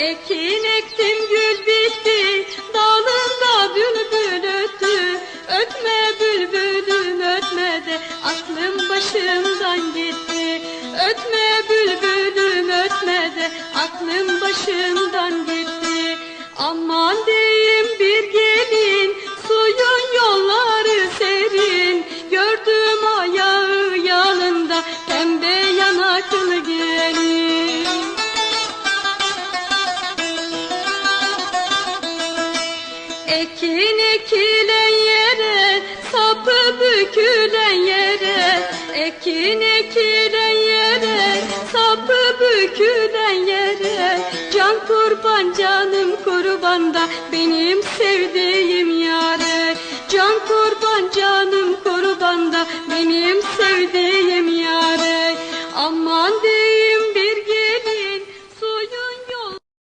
Ekin ektim gül bitti, dalında bülbül öttü. Ötme bülbülüm ötme de aklım başımdan gitti. Ötme bülbülüm ötme de aklım başımdan gitti. Aman diyeyim bir gelin, suyun yolları serin. Gördüm ayağı yanında pembe yanaklı gelin. Ekin ekilen yere, sapı bükülen yere. Ekin ekilen yere, sapı bükülen yere. Can kurban canım kurban benim sevdiğim yare. Can kurban canım kurban benim